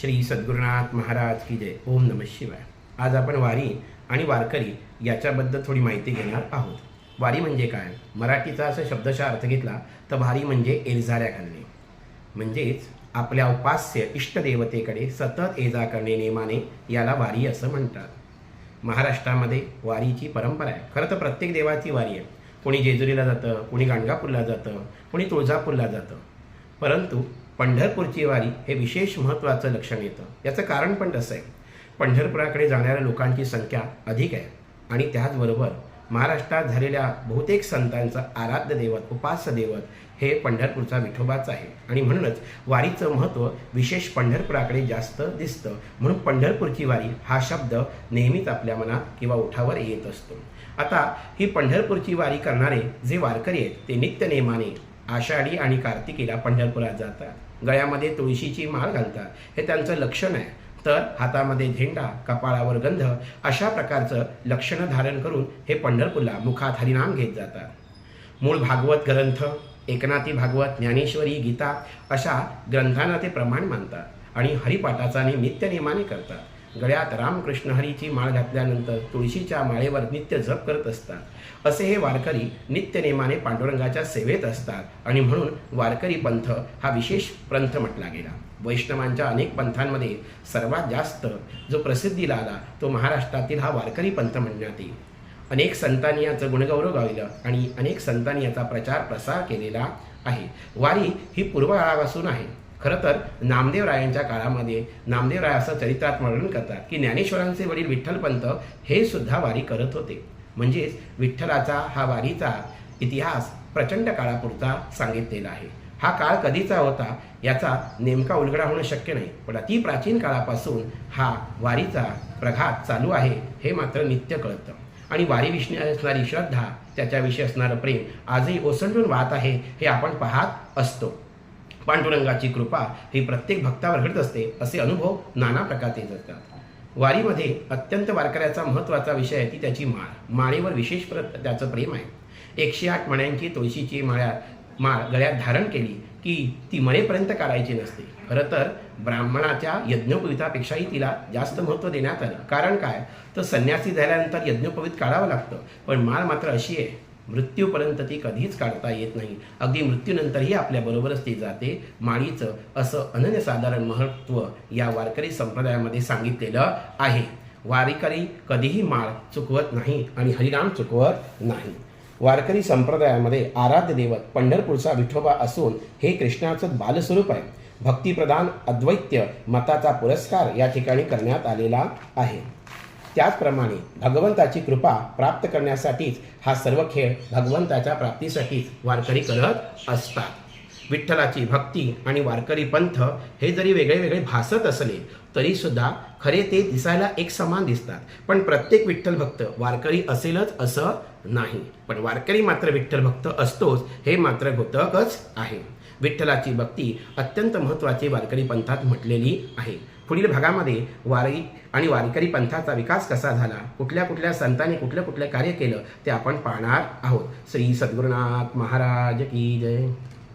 श्री सद्गुरुनाथ महाराज की जय. ओम नम शिवाय. आज आपण वारी आणि वारकरी याच्याबद्दल थोडी माहिती घेणार आहोत. वारी म्हणजे काय? मराठीचा असा शब्दशः अर्थ घेतला तर वारी म्हणजे एलझाऱ्या घालणे. म्हणजेच आपल्या उपास्य इष्टदेवतेकडे सतत एजा करणे नेमाने याला वारी असं म्हणतात. महाराष्ट्रामध्ये वारीची परंपरा आहे. खरं तर प्रत्येक देवाची वारी आहे. कोणी जेजुरीला जातं कोणी गाणगापूरला जातं कोणी तुळजापूरला जातं. परंतु पंढरपूरची वारी हे विशेष महत्त्वाचं लक्षण येतं. याचं कारण पण तसं आहे. पंढरपुराकडे जाणाऱ्या लोकांची संख्या अधिक आहे. आणि त्याचबरोबर महाराष्ट्रात झालेल्या बहुतेक संतांचं आराध्य दैवत उपास्य दैवत हे पंढरपूरचा विठोबाच आहे. आणि म्हणूनच वारीचं महत्त्व विशेष पंढरपुराकडे जास्त दिसतं. म्हणून पंढरपूरची वारी हा शब्द नेहमीच आपल्या मनात किंवा ओठावर येत असतो. आता ही पंढरपूरची वारी करणारे जे वारकरी आहेत ते नित्यनेमाने आषाढी आणि कार्तिकीला पंढरपुरात जातात. गळ्यामध्ये तुळशीची माळ घालतात. हे त्यांचं लक्षण आहे. तर हातामध्ये झेंडा कपाळावर गंध अशा प्रकारचं लक्षणं धारण करून हे पंढरपूरला मुखात हरिनाम घेत जातात. मूळ भागवत ग्रंथ एकनाथी भागवत ज्ञानेश्वरी गीता अशा ग्रंथांना ते प्रमाण मानतात आणि हरिपाठाचा नित्य नियमाने करतात. गळ्यात रामकृष्ण हरीची माळ घातल्यानंतर तुळशीच्या माळेवर नित्य जप करत असतात. असे हे वारकरी नित्यनेमाने पांडुरंगाच्या सेवेत असतात आणि म्हणून वारकरी पंथ हा विशेष पंथ म्हटला गेला. वैष्णवांच्या अनेक पंथांमध्ये सर्वात जास्त जो प्रसिद्धीला आला तो महाराष्ट्रातील हा वारकरी पंथ म्हणण्यात येईल. अनेक संतांनी याचं गुणगौरव गाविलं आणि अनेक संतांनी याचा प्रचार प्रसार केलेला आहे. वारी ही पूर्वकाळापासून आहे. खरं तर नामदेवरायांच्या काळामध्ये नामदेवराय असं चरित्रात वर्णन करतात की ज्ञानेश्वरांचे वडील विठ्ठलपंत हे सुद्धा वारी करत होते. म्हणजेच विठ्ठलाचा हा वारीचा इतिहास प्रचंड काळापुरता सांगितलेला आहे. हा काळ कधीचा होता याचा नेमका उलगडा होणं शक्य नाही पण अति प्राचीन काळापासून हा वारीचा प्रघात चालू आहे हे मात्र नित्य कळतं. आणि वारीविषयी असणारी श्रद्धा त्याच्याविषयी असणारं प्रेम आजही ओसंडून वाहत आहे हे आपण पाहत असतो. पांडुरंगाची कृपा ही प्रत्येक भक्तावर घडत असते असे अनुभव नाना प्रकारचे येत असतात. वारीमध्ये अत्यंत वारकऱ्याचा महत्त्वाचा विषय आहे ती त्याची माळ. माळेवर विशेष प्र त्याचं प्रेम आहे. एकशे आठ मण्यांची तुळशीची माळ्या माळ गळ्यात धारण केली की ती मळेपर्यंत काढायची नसते. खरं तर ब्राह्मणाच्या यज्ञोपवितापेक्षाही तिला जास्त महत्त्व देण्यात आलं. कारण काय? तर संन्यासी झाल्यानंतर यज्ञोपवित काढावं लागतं. पण माळ मात्र अशी आहे मृत्यूपर्यंत ती कधीच काढता येत नाही. अगदी मृत्यूनंतरही आपल्याबरोबरच ती जाते. माळीचं असं अनन्यसाधारण महत्त्व या वारकरी संप्रदायामध्ये सांगितलेलं आहे. वारकरी कधीही माळ चुकवत नाही आणि हरिराम चुकवत नाही. वारकरी संप्रदायामध्ये आराध्य दैवत पंढरपूरचा विठोबा असून हे कृष्णाचं बालस्वरूप आहे. भक्तिप्रधान अद्वैत्य मताचा पुरस्कार या ठिकाणी करण्यात आलेला आहे. त्याचप्रमाणे भगवंताची कृपा प्राप्त करण्यासाठीच हा सर्व खेळ भगवंताच्या प्राप्तीसाठीच वारकरी करत असतात. विठ्ठलाची भक्ती आणि वारकरी पंथ हे जरी वेगळे वेगळे भासत असले तरीसुद्धा खरे ते दिसायला एक समान दिसतात. पण प्रत्येक विठ्ठल भक्त वारकरी असेलच असं नाही. पण वारकरी मात्र विठ्ठल भक्त असतोच हे मात्र घोतकच आहे. विठ्ठलाची भक्ती अत्यंत महत्त्वाची वारकरी पंथात म्हटलेली आहे. पुढील भागामध्ये वारी आणि वारकरी पंथाचा विकास कसा झाला कुठल्या कुठल्या संतांनी कुठलं कुठलं कार्य केलं ते आपण पाहणार आहोत. श्री सद्गुरुनाथ महाराज की जय.